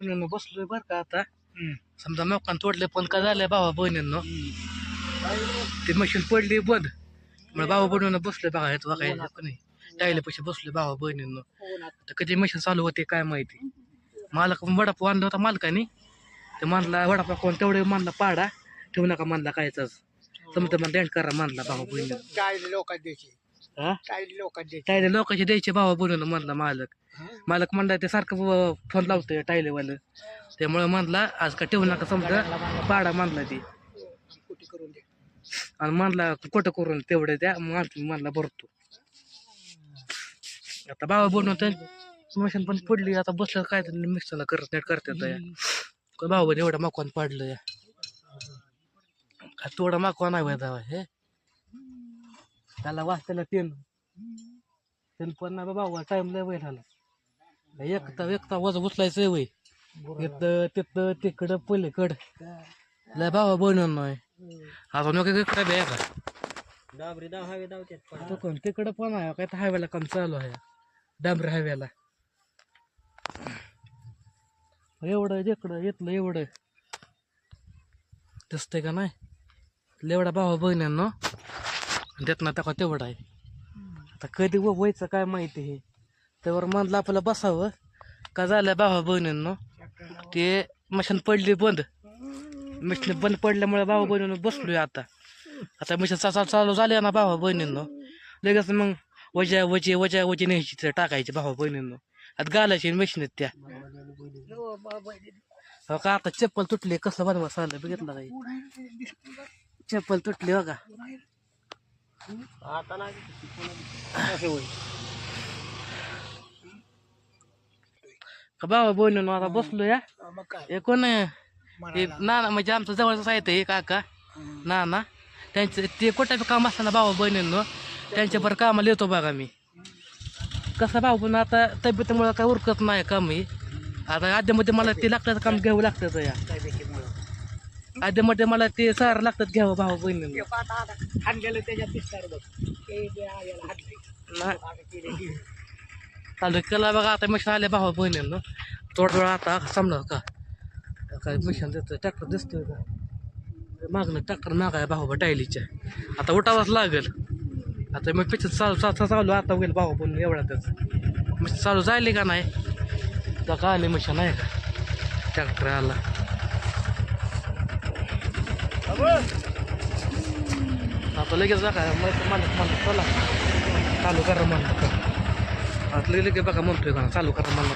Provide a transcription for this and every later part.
बहिणीनं बसलोय बर का आता. समजा मकान तोडले पण का झालंय भावा बहिणींनो? ते मशीन पडली बंद. मग भावा बहिणीनं बसलोय बघा येतो बघा येतो का नाही टायले पैसे बसले भावा बहिणींनो. तर कधी मशीन चालू होते काय माहिती? मालक वडापाव आणला होता मालकाने. ते म्हणला वडापाव कोण तेवढे म्हणला पाडा. ठेवू नका म्हणला कायचाच समजा मला डेंट करा म्हणला भावा लोकांना द्यायची हा? टायले लोकांचे द्यायचे भावा बहिणीनं म्हणला मालक. मालक म्हणला ते सारखं फोन लावतोय टायलेवालं त्यामुळे म्हणला आज का ठेवू नका समजा पाडा म्हणला ती. कुठे करून दे. आणि म्हणला कुठं करून तेवढे द्या आणखी म्हणला भरतो. आता बाबा बनवत मशीन पण पडली आता बसलं काय मिक्सरला करत नेट करतात या बाबा एवढा माकवान पाडलं या का थोडा माकवा नाही दावा हे? त्याला वाचताना तीन. तीन पण नाही बाबा टाइम लय वेळ झाला एकता एकता वज उचलायचं वय. इथं तिथं तिकडं पलीकडं. लय बाबा बनवून नाही. आता नको इकडे बे का? डाबरी दाव कोण? तिकडं पण आहे. काय तर हायवेला काम चालू आहे. डांबरी हायवेला एवढं जिकडं इथलं एवढं. दिसतंय का नाही? एवढा भावा बहिण्यांनो देत ना त्या तेवढा आहे. आता कधी व व्हायचं काय माहिती हे. त्यावर म्हणलं आपल्याला बसावं. का झालं भावा बहिणींनो? ते मशीन पडली बंद. मशीन बंद पडल्यामुळे भावा बहिणीनं बसलोय आता. आता मशीन चाल चालू झाले ना भावा बहिणींनो. लगेच मग वजा वजे वजा वजे न्यायची ते टाकायची भावा बहिणींनो. आता घालायची मशीन आहेत त्या. हो का आता चप्पल तुटली? कसं बनवा चाललं बघितलं काही चप्पल तुटली हो का आता नाही भावा बहिणींनो आता बसलो या. हे कोण? हे नाना म्हणजे आमचं जवळचं आहे ते काका. नाना. त्यांचं ते कुठं काम असताना भावा बहिणींनो त्यांच्या बरं कामाला येतो बघा मी. कसं भाऊ पण आता तब्येतीमुळं काय उरकत नाही काम ही आता आद्यामध्ये मला ते लागतं काम घ्यावं लागतं या. त्यापेक्षा आद्यामध्ये मला ते सारं लागतात घ्यावं भाऊ हाणलेलं त्याच्यात दिसणार बघ. नाही. की. चालू केला बघा आता मशीन आले भावा बहिणींनो. थोडा थोडा आता समजा का? काय मशीन देतं ट्रॅक्टर दिसतोय का? मागणं ट्रॅक्टर मागाय भावा टायलीच्या आता उठावंच लागेल. आता मग पिक्चर चालू चालू चालू आता होईल भावा पण एवढ्यातच. मशीन चालू जायली का नाही? तर का आली मशीन आहे का? ट्रॅक्टर आला. आता लगेच बघा मला मालक मालक चला. चालू करा म्हणलं का आता लगेच बघा म्हणतोय का चालू करा म्हणलं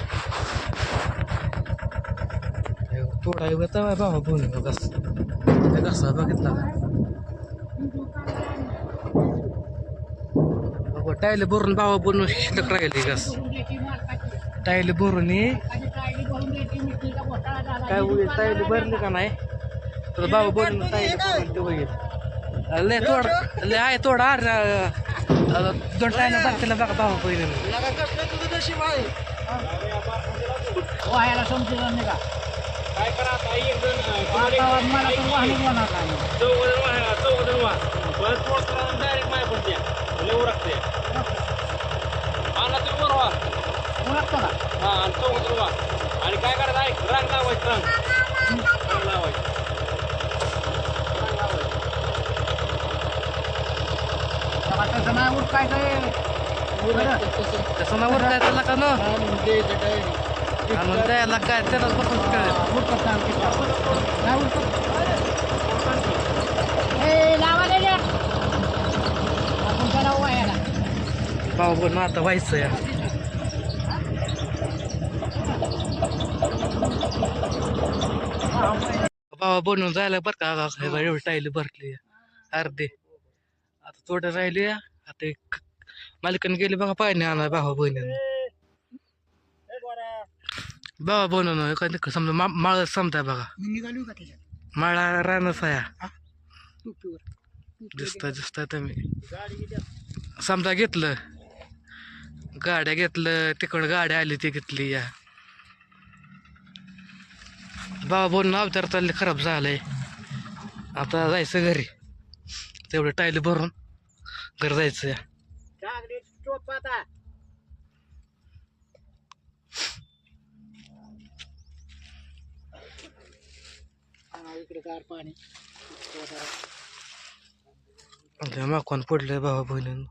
थोडा वेळ तर बाबा बोल कस कसा बघितला का? टायले भरून बाबा बनवून शिल्लक राहिली कस टायले भरून काय टायले भरले का नाही? तर टायले भरून ते होईल लय थोडा लय आहे थोडा अरे दोन टायला बघतील बघा बाबा पहिले. आहे? वाहायला समजलं नाही का काय करा मला तर वाहन होणार चौघजण वाहा चौघजण वाहा. बस डायरेक्ट माय पण लव लागते आणला तुम्ही वर व्हा का? हा आणि चौघजण व्हा. आणि काय करायचं ऐक रांग लावायची रांग लावायची. तेव्हा तसं नाही उठकायचं तसं ना वर काय त्याला का न? आणून द्यायला काय? त्यालाच बसून कळेल. त्याला बाबा बोल आता व्हायचं या. बाबा बनवून जायला बरं का? आता एवढी टायली भरली. अर्धे. आता थोडं राहिले आता एक मालिकाने गेले बघा पाहिजे आणा बाबा बहिणीनं. बाबा बनवून एखादी समजा माळ समजा बघा. मी निघालो का त्याच्यात? माळा रानच आहे दिसता दिसता तुम्ही. समजा घेतलं. गाड्या घेतलं तिकडं गाड्या आली ती घेतली या. बाबा बोलून अवतार चालले खराब झालंय. आता जायचं घरी. तेवढं टायले भरून. घर जायचं इकडे गार पाणी जमा कोण पडलंय बाबा बहिणी